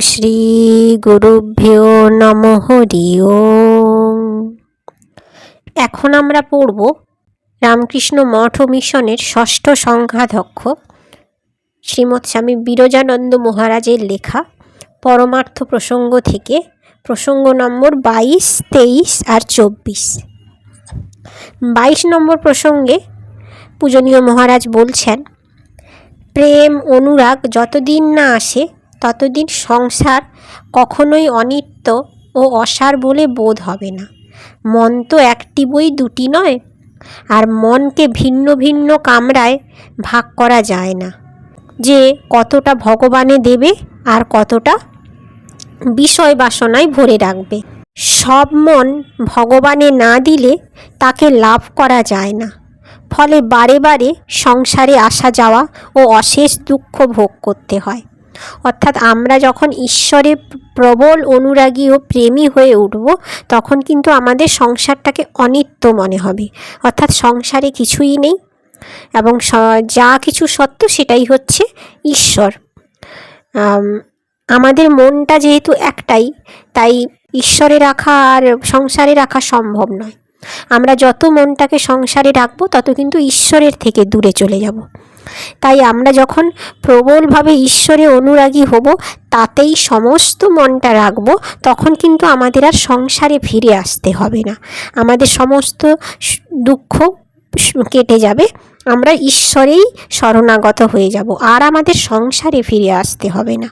শ্রী গুরুভ্যো নম হরি এখন আমরা পড়ব রামকৃষ্ণ মঠ মিশনের ষষ্ঠ সংঘাধ্যক্ষ, শ্রীমৎ স্বামী বিরজানন্দ মহারাজের লেখা, পরমার্থ প্রসঙ্গ থেকে, প্রসঙ্গ নম্বর বাইশ, তেইশ আর চব্বিশ। বাইশ নম্বর প্রসঙ্গে পূজনীয় মহারাজ বলছেন, প্রেম অনুরাগ যতদিন না আসে ততদিন সংসার কখনোই অনিত্য ও অসার বলে বোধ হবে না। মন তো একটি বই, দুটি নয়। আর মনকে ভিন্ন ভিন্ন কামরায় ভাগ করা যায় না। যে কতটা ভগবানে দেবে আর কতটা বিষয় বাসনায় ভরে রাখবে। সব মন ভগবানে না দিলে তাকে লাভ করা যায় না। ফলে বারে বারে সংসারে আসা যাওয়া ও অশেষ দুঃখ ভোগ করতে হয়। অর্থাৎ আমরা যখন ঈশ্বরে প্রবল অনুরাগী ও প্রেমী হয়ে উঠব, তখন কিন্তু আমাদের সংসারটাকে অনিত্য মনে হবে। অর্থাৎ সংসারে কিছুই নেই এবং যা কিছু সত্য সেটাই হচ্ছে ঈশ্বর। আমাদের মনটা যেহেতু একটাই, তাই ঈশ্বরে রাখা আর সংসারে রাখা সম্ভব নয়। আমরা যত মনটাকে সংসারে রাখব, তত কিন্তু ঈশ্বরের থেকে দূরে চলে যাব। তাই আমরা যখন প্রবলভাবে ঈশ্বরে অনুরাগী হব, তাতেই সমস্ত মনটা রাখব, তখন কিন্তু আমাদের আর সংসারে ফিরে আসতে হবে না। আমাদের সমস্ত দুঃখ কেটে যাবে। আমরা ঈশ্বরেই শরণাগত হয়ে যাব, আর আমাদের সংসারে ফিরে আসতে হবে না।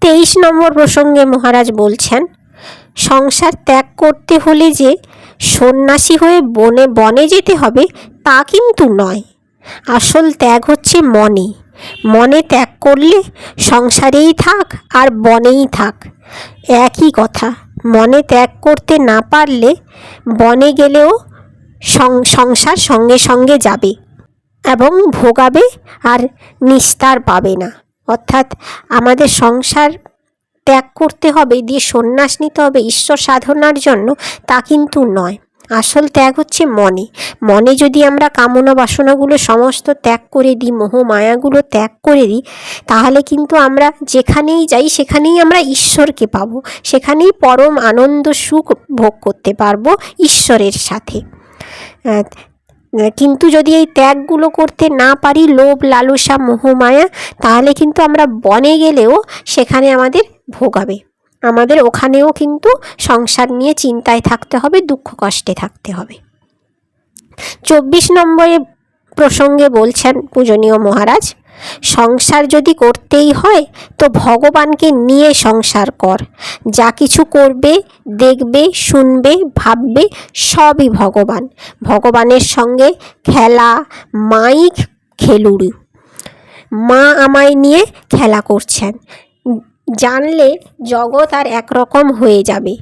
তেইশ নম্বর প্রসঙ্গে মহারাজ বলছেন, সংসার ত্যাগ করতে হলে যে সন্ন্যাসী হয়ে বনে বনে যেতে হবে, তা কিন্তু নয়। আসল ত্যাগ হচ্ছে মনে। মনে ত্যাগ করলে সংসারেই থাক আর বনেই থাক। একই কথা, মনে ত্যাগ করতে না পারলে বনে গেলেও সংসার সঙ্গে সঙ্গে যাবে এবং ভোগাবে আর নিস্তার পাবে না। অর্থাৎ আমাদের সংসার ত্যাগ করতে হবে, দিয়ে সন্ন্যাস নিতে হবে ঈশ্বর সাধনার জন্য, তা কিন্তু নয়। আসল ত্যাগ হচ্ছে মনে। মনে যদি আমরা কামনা বাসনাগুলো সমস্ত ত্যাগ করে দিই, মোহ মায়াগুলো ত্যাগ করে দিই, তাহলে কিন্তু আমরা যেখানেই যাই, সেখানেই আমরা ঈশ্বরকে পাবো। সেখানেই পরম আনন্দ সুখ ভোগ করতে পারব ঈশ্বরের সাথে। কিন্তু যদি এই ত্যাগগুলো করতে না পারি, লোভ, লালসা মোহমায়া তাহলে কিন্তু আমরা বনে গেলেও সেখানে আমাদের ভোগাবে আমাদের ওখানেও কিন্তু সংসার নিয়ে চিন্তায় থাকতে হবে, দুঃখ কষ্টে থাকতে হবে। চব্বিশ নম্বরে প্রসঙ্গে বলছেন পূজনীয় মহারাজ, সংসার যদি করতেই হয় তো ভগবানকে নিয়ে সংসার কর। যা কিছু করবে, দেখবে, শুনবে, ভাববে, সবই ভগবান। ভগবানের সঙ্গে খেলা, মাইক, খেলুড়ি। মা আমায় নিয়ে খেলা করছেন। জানলে জগৎ আর একরকম হয়ে যাবে।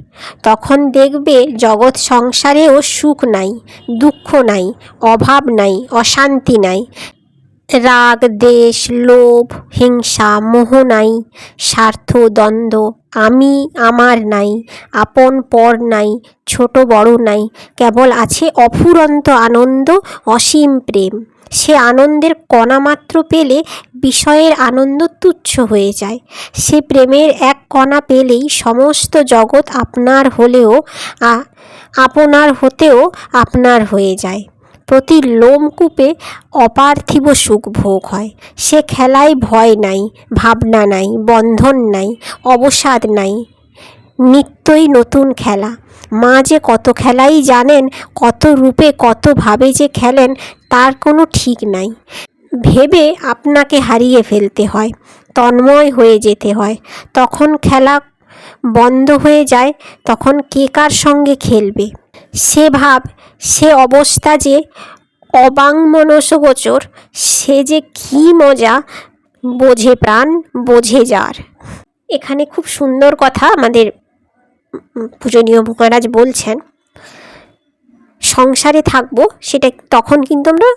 তখন দেখবে জগৎ সংসারেও সুখ নাই, দুঃখ নাই, অভাব নাই, অশান্তি নাই। রাগ, দেশ, লোভ, হিংসা, মোহ নাই, স্বার্থ, দ্বন্দ্ব, আমি, আমার নাই, আপন, পর নাই, ছোট, বড় নাই, কেবল আছে অফুরন্ত আনন্দ, অসীম প্রেম। সে আনন্দের কণামাত্র পেলে বিষয়ের আনন্দ তুচ্ছ হয়ে যায়। সে প্রেমের এক কণা পেলেই সমস্ত জগৎ আপনার হলেও আপনার হতেও আপনার হয়ে যায়। প্রতি লোমকূপে অপার্থিব সুখ ভোগ হয়। সে খেলায় ভয় নাই, ভাবনা নাই, বন্ধন নাই, অবসাদ নাই, নিত্যই নতুন খেলা। মা যে কত খেলাই জানেন, কত রূপে কতভাবে যে খেলেন কোনো ঠিক নাই। ভেবে আপনাকে হারিয়ে ফেলতে হয়, তন্ময় হয়ে যেতে হয়। তখন খেলা বন্ধ হয়ে যায়, তখন কে কার সঙ্গে খেলবে? সে ভাব, সে অবস্থা যে অবাংমনসগোচর, সে যে কী মজা, বোঝে প্রাণ, বোঝে যার। এখানে খুব সুন্দর কথা আমাদের পূজনীয় মহারাজ বলছেন। সংসারে থাকব, সেটা তখন কিন্তু আমরা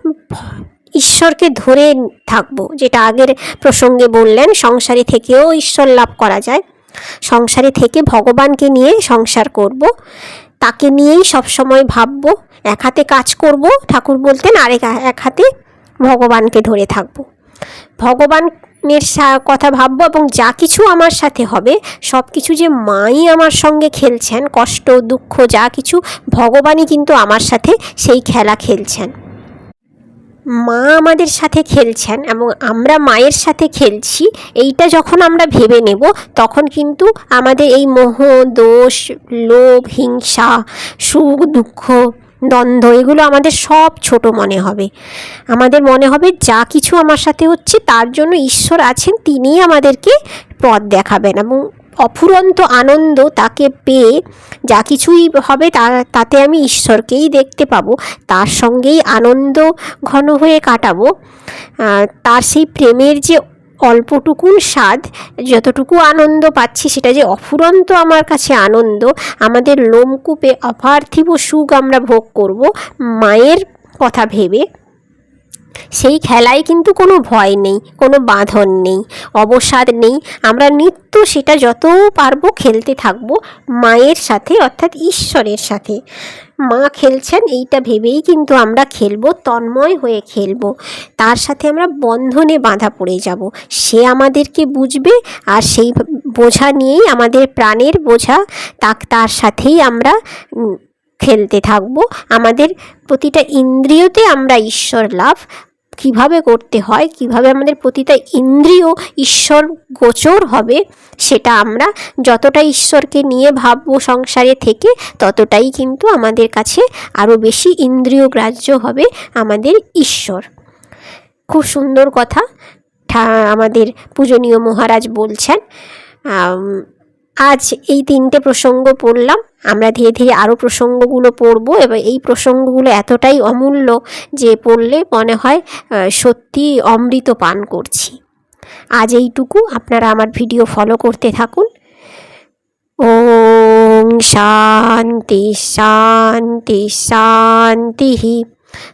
ঈশ্বরকে ধরে থাকব, যেটা আগের প্রসঙ্গে বললেন, সংসারে থেকেও ঈশ্বর লাভ করা যায়। সংসারে থেকে ভগবানকে নিয়ে সংসার করব, তাকে নিয়েই সবসময় ভাববো, এক হাতে কাজ করব, ঠাকুর বলতেন আরেক এক হাতে ভগবানকে ধরে থাকব। ভগবান এর কথা ভাববো এবং যা কিছু আমার সাথে হবে, সব কিছু যে মাই আমার সঙ্গে খেলছেন, কষ্ট, দুঃখ, যা কিছু ভগবানই কিন্তু আমার সাথে সেই খেলা খেলছেন। মা আমাদের সাথে খেলছেন এবং আমরা মায়ের সাথে খেলছি, এইটা যখন আমরা ভেবে নেব, তখন কিন্তু আমাদের এই মোহ, দোষ, লোভ, হিংসা, সুখ, দুঃখ দ্বন্দ্ব, এগুলো আমাদের সব ছোট মনে হবে। আমাদের মনে হবে যা কিছু আমার সাথে হচ্ছে, তার জন্য ঈশ্বর আছেন, তিনিই আমাদেরকে পথ দেখাবেন এবং অফুরন্ত আনন্দ তাকে পেয়ে যা কিছুই হবে, তা, তাতে আমি ঈশ্বরকেই দেখতে পাবো। তার সঙ্গেই আনন্দ ঘন হয়ে কাটাবো। তার সেই প্রেমের যে অল্পটুকুন স্বাদ, যতটুকু আনন্দ পাচ্ছি সেটা যে অফুরন্ত আমার কাছে আনন্দ, আমাদের লোমকূপে অপার্থিব সুখ আমরা ভোগ করব মায়ের কথা ভেবে। সেই খেলায় কিন্তু কোনো ভয় নেই, কোনো বাঁধন নেই, অবসাদ নেই। আমরা নিত্য সেটা যত পারব খেলতে থাকব মায়ের সাথে, অর্থাৎ ঈশ্বরের সাথে। মা খেলছেন, এইটা ভেবেই কিন্তু আমরা খেলব, তন্ময় হয়ে খেলব। তার সাথে আমরা বন্ধনে বাঁধা পড়ে যাব। সে আমাদেরকে বুঝবে আর সেই বোঝা নিয়েই, আমাদের প্রাণের বোঝা, তাক তার সাথেই আমরা খেলতে থাকব। আমাদের প্রতিটা ইন্দ্রিয়তে আমরা ঈশ্বর লাভ কীভাবে করতে হয়, কীভাবে আমাদের প্রতিটা ইন্দ্রিয় ঈশ্বর গোচর হবে, সেটা আমরা যতটা ঈশ্বরকে নিয়ে ভাববো সংসারে থেকে, ততটাই কিন্তু আমাদের কাছে আরও বেশি ইন্দ্রিয় গ্রাহ্য হবে আমাদের ঈশ্বর। খুব সুন্দর কথা আমাদের পূজনীয় মহারাজ বলছেন আজ এই তিনটে প্রসঙ্গ পড়লাম। আমরা ধীরে ধীরে আরও প্রসঙ্গগুলো পড়ব এবং এই প্রসঙ্গগুলো এতটাই অমূল্য যে পড়লে মনে হয় সত্যি অমৃত পান করছি। আজ এইটুকু। আপনারা আমার ভিডিও ফলো করতে থাকুন। ওং শান্তি শান্তি শান্তি।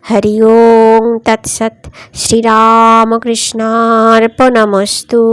হরি ওং তৎসৎ। শ্রীরামকৃষ্ণার্পণমস্তু।